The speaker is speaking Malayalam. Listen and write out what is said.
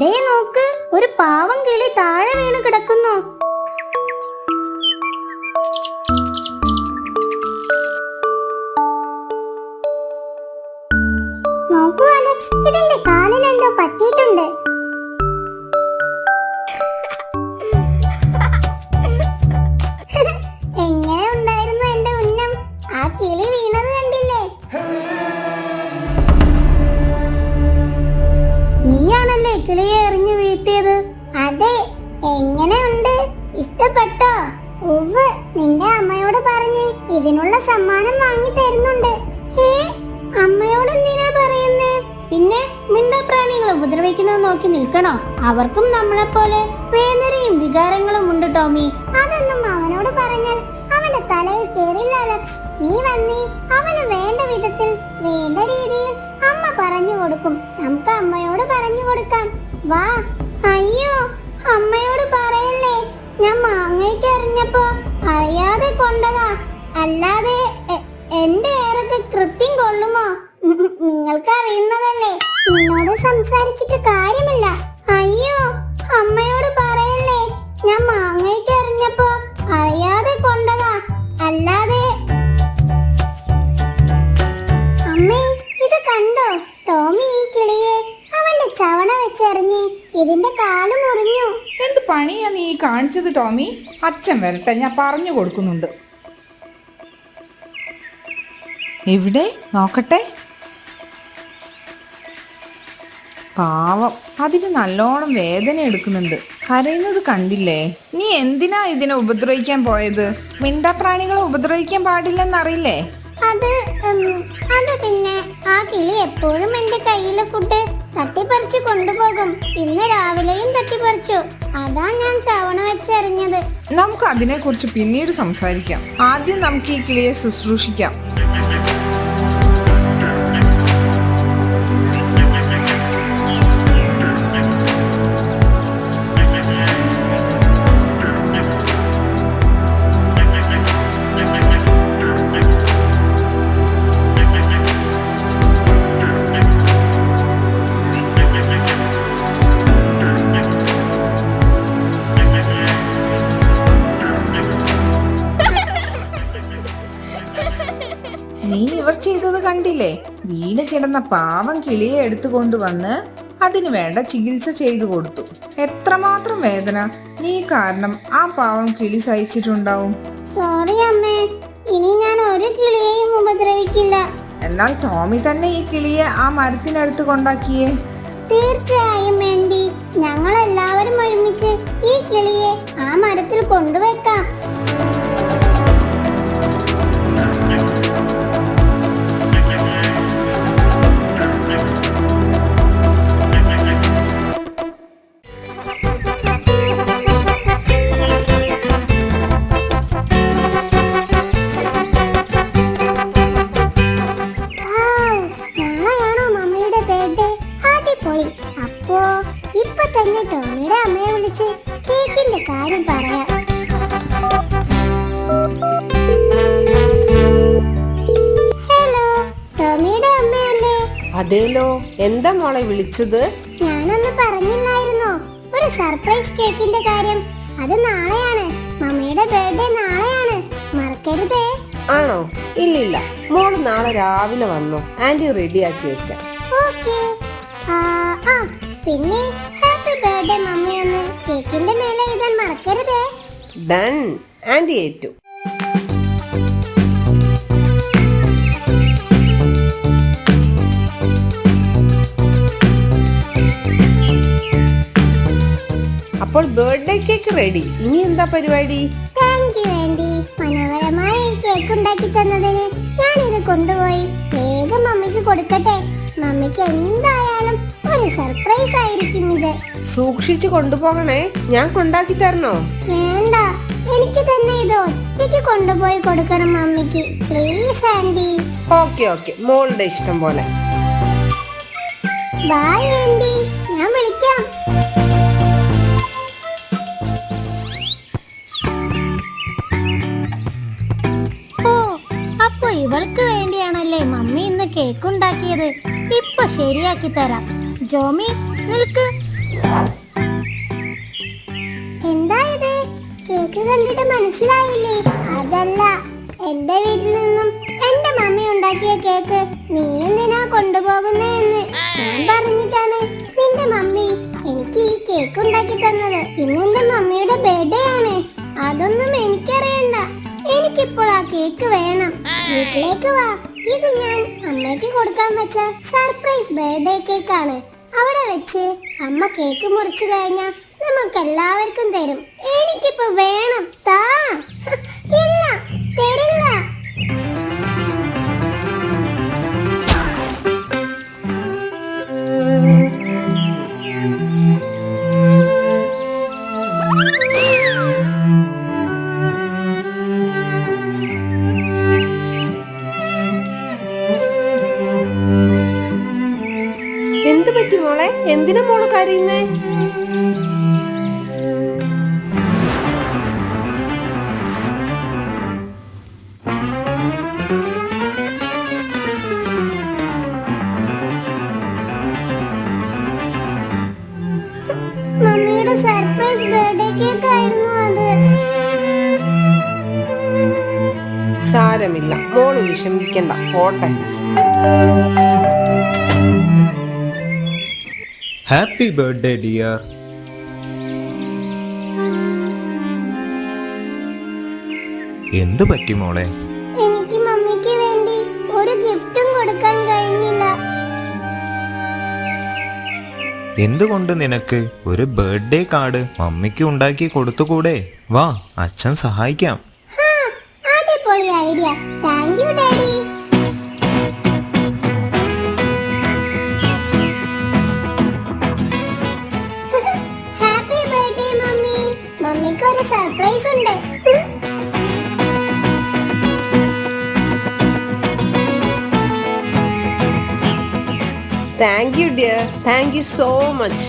ദേ നോക്ക് ഒരു പാവം കിളി താഴെ വീണ് കിടക്കുന്നു. നോക്കൂ അലക്സ് എങ്ങനെ ഉണ്ടായിരുന്നു ആ കിളി കണ്ടില്ലേ? നീയാണല്ലേ ഇഷ്ടപ്പെട്ടോ? ഉവ് നിന്റെ അമ്മയോട് പറഞ്ഞ് ഇതിനുള്ള സമ്മാനം വാങ്ങി തരുന്നുണ്ട്. അമ്മയോട് എന്തിനാ പറയുന്നേ? പിന്നെ മിണ്ടപ്രാണികളെ ഉപദ്രവിക്കുന്നത് നോക്കി നിൽക്കണോ? അവർക്കും നമ്മളെ പോലെ വേദനയും വികാരങ്ങളും ഉണ്ട് ടോമി. അതൊന്നും അവനോട് പറഞ്ഞാൽ അവന്റെ തലയിൽ കേറില്ല അലക്സ്. നീ വന്നേ. അവന് വേണ്ട വിധത്തിൽ വേണ്ട രീതിയിൽ അമ്മ പറഞ്ഞു കൊടുക്കും. നമുക്ക് അമ്മയോട് പറഞ്ഞു കൊടുക്കാം. വാ. അയ്യോ അമ്മയോട് പറയല്ലേ? ഞാൻ മാങ്ങയ്ക്ക് എറിഞ്ഞപ്പോ അറിയാതെ കൊണ്ടതാ. അല്ലാതെ എന്റെ ഏറൊക്കെ കൃത്യം കൊള്ളുമോ? നിങ്ങൾക്ക് അറിയുന്നതല്ലേ? നിന്നോട് സംസാരിച്ചിട്ട് കാര്യമില്ല. അയ്യോ അമ്മയോട് പറയല്ലേ? ഞാൻ മാങ്ങയ്ക്ക് എറിഞ്ഞപ്പോ അറിയാതെ കൊണ്ടതാ. അല്ലാതെ അമ്മേ ഇത് കണ്ടോ? ടോമി ഈ കിളിയെ അവന്റെ ചവണ വെച്ചെറിഞ്ഞ് ഇതിന്റെ കാൽ മുറിഞ്ഞു. എന്ത് പണിയാ നീ കാണിച്ചത് ടോമി? അച്ഛൻ വരട്ടെ ഞാൻ പറഞ്ഞു കൊടുക്കുന്നുണ്ട്. എവിടെ? നോക്കട്ടെ. പാവം. അതിന് നല്ലോണം വേദന എടുക്കുന്നുണ്ട്. കരയുന്നത് കണ്ടില്ലേ? നീ എന്തിനാ ഇതിനെ ഉപദ്രവിക്കാൻ പോയത്? മിണ്ടാപ്രാണികളെ ഉപദ്രവിക്കാൻ പാടില്ലെന്നറിയില്ലേ? അത് അത് പിന്നെ ആ കിളി എപ്പോഴും എന്റെ കയ്യിലെ ഫുഡ് തട്ടിപ്പറിച്ച് കൊണ്ടുപോകും. ഇന്ന് രാവിലെയും തട്ടിപ്പറിച്ചു. അതാ ഞാൻ ചവണ വെച്ചറിഞ്ഞത്. നമുക്ക് അതിനെക്കുറിച്ച് പിന്നീട് സംസാരിക്കാം. ആദ്യം നമുക്ക് ഈ കിളിയെ ശുശ്രൂഷിക്കാം. കണ്ടില്ലേ? വീണ് കിടന്ന പാവം കിളിയെ എടുത്തു കൊണ്ടുവന്ന് അതിനു വേണ്ട ചികിത്സ ചെയ്തു കൊടുത്തു. എത്രമാത്രം വേദന? നീ കാരണം ആ പാവം കിളി സഹിച്ചിട്ടുണ്ടാവും. സോറി അമ്മേ. ഇനി ഞാൻ ഒരു കിളിയെയും ഉപദ്രവിക്കില്ല. എന്നാൽ ടോമി തന്നെ ഈ കിളിയെ ആ മരത്തിനടുത്ത് കൊണ്ടാക്കിയേ. തീർച്ചയായും വേണ്ടി. ഞങ്ങൾ എല്ലാവരും ഒരുമിച്ച് ഈ കിളിയെ ആ മരത്തിൽ കൊണ്ടുവെക്കാം. അടിപൊളി അപ്പോ ഇപ്പൊ തന്നെ ടോമിയുടെ അമ്മയെ വിളിച്ച് കേക്കിന്റെ കാര്യം പറയാം. ഹലോ ടോമിയുടെ അമ്മയല്ലേ? അതേലോ എന്താ മോളെ വിളിച്ചത്? ഞാനൊന്ന് പറഞ്ഞില്ലായിരുന്നോ? ഒരു സർപ്രൈസ് കേക്കിന്റെ കാര്യം. അത് നാളെയാണ്. മമ്മിയുടെ ബർത്ത്ഡേ നാളെയാണ്. മറക്കരുതേ. ആണോ? ഇല്ലില്ല. മോൾ നാളെ രാവിലെ വന്നോ. ആന്റി റെഡിയാക്കി വെക്കാം. ഓക്കേ. പിന്നെ ഹാപ്പി ബർത്ത്ഡേ മമ്മി എന്ന് കേക്കിന്റെ മേലെ എഴുതാൻ മറക്കരുതേ. ഡൺ. ആൻഡ് ഏറ്റു. അപ്പോൾ ബർത്ത്ഡേ കേക്ക് റെഡി. ഇനി എന്താ പരിപാടി? താങ്ക് യു ആൻഡി മനോഹരമായി ഈ കേക്ക് ഉണ്ടാക്കി തന്നതിന് ഞാൻ ഇത് കൊണ്ടുപോയി. കൊടുക്കട്ടെ? മമ്മിക്ക് എന്തായാലും ഒരു സർപ്രൈസ് ആയിരിക്കും ഇത്. സൂക്ഷിച്ചു കൊണ്ടുപോകണേ. ഞാൻ കൊണ്ടാക്കി തരണോ? വേണ്ട. എനിക്ക് തന്നെ ഇത് ഒറ്റയ്ക്ക് കൊണ്ടുപോയി കൊടുക്കണം മമ്മിക്ക്. Please aunty okay okay. മോളുടെ ഇഷ്ടം പോലെ. ബൈ ആൻഡി ഞാൻ വിളിക്കാം. ഇവൾക്ക് വേണ്ടിയാണല്ലേ മമ്മി ഇന്ന് കേക്ക് ഉണ്ടാക്കിയത്? ഇപ്പൊ ശരിയാക്കി തരാം. ജോമി നിൽക്ക്. എന്താ ഇത്? കേക്ക് കണ്ടിട്ട് മനസ്സിലായില്ലേ? അതല്ല എന്റെ വീട്ടിൽ നിന്നും എന്റെ മമ്മി ഉണ്ടാക്കിയ കേക്ക് നീ എന്തിനാ കൊണ്ടുപോകുന്നതെന്ന് ഞാൻ പറഞ്ഞിട്ടാണ് നിന്റെ മമ്മി എനിക്ക് ഈ കേക്ക് ഉണ്ടാക്കി തന്നത്. ഇന്ന് എന്റെ മമ്മിയുടെ ബർത്ത്ഡേ ആണ്. അതൊന്നും എനിക്കറിയണ്ട. എനിക്കിപ്പോൾ ആ കേക്ക് വേണം. വീട്ടിലേക്ക് വാ. ഇത് ഞാൻ അമ്മയ്ക്ക് കൊടുക്കാൻ വെച്ച സർപ്രൈസ് ബർത്ത്ഡേ കേക്ക് ആണ്. അവിടെ വെച്ച് അമ്മ കേക്ക് മുറിച്ചു കഴിഞ്ഞാൽ നമുക്ക് എല്ലാവർക്കും തരും. എനിക്കിപ്പോ വേണം. താ. പറ്റി മോളെ എന്തിനാ മോൾ കരയുന്നേ? മമ്മിയുടെ സർപ്രൈസ് ബർത്ത്ഡേ കേക്ക് ആയിരുന്നു അത്. സാരമില്ല മോൾ വിഷമിക്കണ്ട പോട്ടെ. ഹാപ്പി ബർത്ത്ഡേ ഡിയർ എന്തു പറ്റി മോളെ? എനിക്ക് മമ്മിക്ക് വേണ്ടി ഒരു ഗിഫ്റ്റും കൊടുക്കാൻ കഴിഞ്ഞില്ല. എന്തുകൊണ്ട് നിനക്ക് ഒരു ബർത്ത്ഡേ കാർഡ് മമ്മിക്ക് ഉണ്ടാക്കി കൊടുത്തുകൂടെ? വാ അച്ഛൻ സഹായിക്കാം. ഹാ, അടിപൊളി idea. Thank you daddy thank you dear thank you so much